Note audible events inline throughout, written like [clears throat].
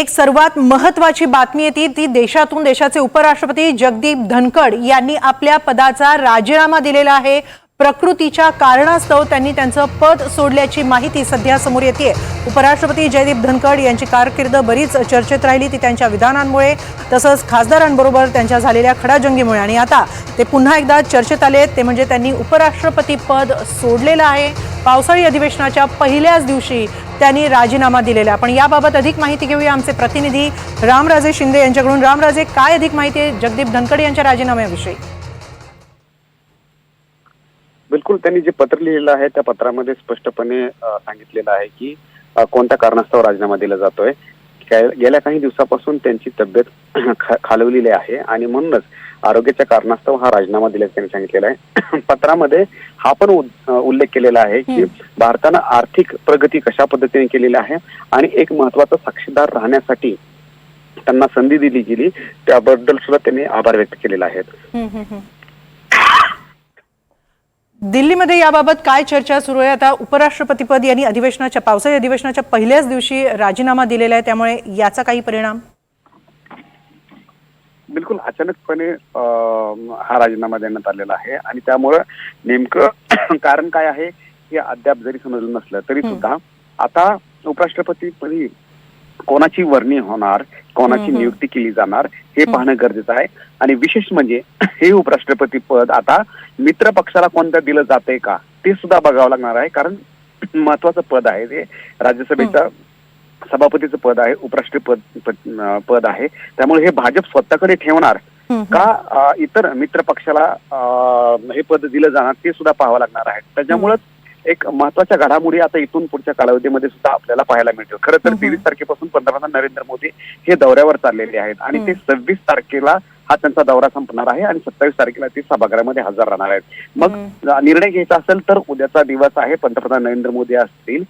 एक सर्वात महत्वाची बातमी येते ती देशातून देशाचे उपराष्ट्रपती जगदीप धनखड यांनी आपल्या पदाचा राजीनामा दिलेला आहे. प्रकृतीच्या कारणास्तव त्यांनी त्यांचं पद सोडल्याची माहिती सध्या समोर येते उपराष्ट्रपती जयदीप धनखड यांची कारकीर्द बरीच चर्चेत राहिली. ती त्यांच्या विधानांमुळे तसंच खासदारांबरोबर त्यांच्या झालेल्या खडाजंगीमुळे. आणि आता ते पुन्हा एकदा चर्चेत आले ते म्हणजे त्यांनी उपराष्ट्रपती पद सोडलेलं आहे. पावसाळी अधिवेशनाच्या पहिल्याच दिवशी त्यांनी राजीनामा दिलेला. आहे. आपण याबाबत अधिक माहिती घेऊया आमचे प्रतिनिधी रामराजे शिंदे यांच्याकडून. रामराजे काय अधिक माहिती आहे? जगदीप धनखड यांच्या राजीनाम्याविषयी. बिलकुल त्यांनी जे पत्र लिहिलेलं आहे त्या पत्रामध्ये स्पष्टपणे सांगितलेलं आहे की कोणत्या कारणास्तव राजीनामा दिला जातोय. गेल्या काही दिवसापासून त्यांची तब्येत [clears throat] खालवलेली आहे आणि म्हणूनच आरोग्याच्या कारणास्तव हा राजीनामा दिल्याचं त्यांनी सांगितलेला आहे. [clears throat] पत्रामध्ये हा पण उल्लेख केलेला आहे की भारतानं आर्थिक प्रगती कशा पद्धतीने केलेली आहे आणि एक महत्त्वाचा साक्षीदार राहण्यासाठी त्यांना संधी दिली गेली त्याबद्दल सुद्धा त्यांनी आभार व्यक्त केलेला आहे. दिल्लीमध्ये याबाबत काय चर्चा सुरू आहे? आता उपराष्ट्रपतीपद यांनी अधिवेशनाच्या पावसाळी अधिवेशनाच्या पहिल्याच दिवशी राजीनामा दिलेला आहे. त्यामुळे याचा काही परिणाम? बिलकुल. अचानकपणे हा राजीनामा देण्यात आलेला आहे. आणि त्यामुळं नेमकं [coughs] कारण काय आहे हे अद्याप जरी समजलं नसलं तरी सुद्धा आता उपराष्ट्रपतीपदी कोणाची वर्णी होणार कोणाची नियुक्ती केली जाणार हे पाहणं गरजेचं आहे. आणि विशेष म्हणजे हे उपराष्ट्रपती पद आता मित्र पक्षाला कोणत्या दिलं जातंय का ते सुद्धा बघावं लागणार आहे. कारण महत्वाचं पद आहे ते राज्यसभेचं सभापतीचं पद आहे उपराष्ट्रपती पद आहे. त्यामुळे हे भाजप स्वतःकडे ठेवणार का इतर मित्र पक्षाला हे पद दिलं जाणार ते सुद्धा पाहावं लागणार आहे. त्याच्यामुळेच एक महत्त्वाच्या घडामोडी आता इथून पुढच्या कालावधीमध्ये सुद्धा आपल्याला पाहायला मिळतील. खरं तर तेवीस तारखेपासून पंतप्रधान नरेंद्र मोदी हे दौऱ्यावर चाललेले आहेत आणि ते सव्वीस तारखेला हा त्यांचा दौरा संपणार आहे आणि सत्तावीस तारखेला ते सभागृहामध्ये हजर राहणार आहेत. मग निर्णय घ्यायचा असेल तर उद्याचा दिवस आहे पंतप्रधान नरेंद्र मोदी असतील.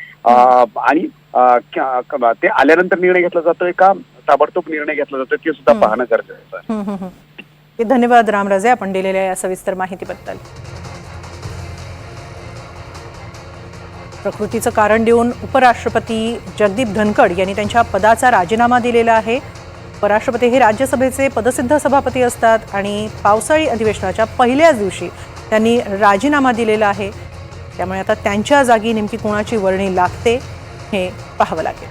आणि ते आल्यानंतर निर्णय घेतला जातोय का? ताबडतोब निर्णय घेतला जातोय ते सुद्धा पाहणं गरजेचं आहे. धन्यवाद रामराजे आपण दिलेल्या या सविस्तर माहितीबद्दल. प्रकृतीचं कारण देऊन उपराष्ट्रपती जगदीप धनखड यांनी त्यांच्या पदाचा राजीनामा दिलेला आहे. उपराष्ट्रपती हे राज्यसभेचे पदसिद्ध सभापती असतात आणि पावसाळी अधिवेशनाच्या पहिल्याच दिवशी त्यांनी राजीनामा दिलेला आहे. त्यामुळे आता त्यांच्या जागी नेमकी कोणाची वर्णी लागते हे पाहावं लागेल.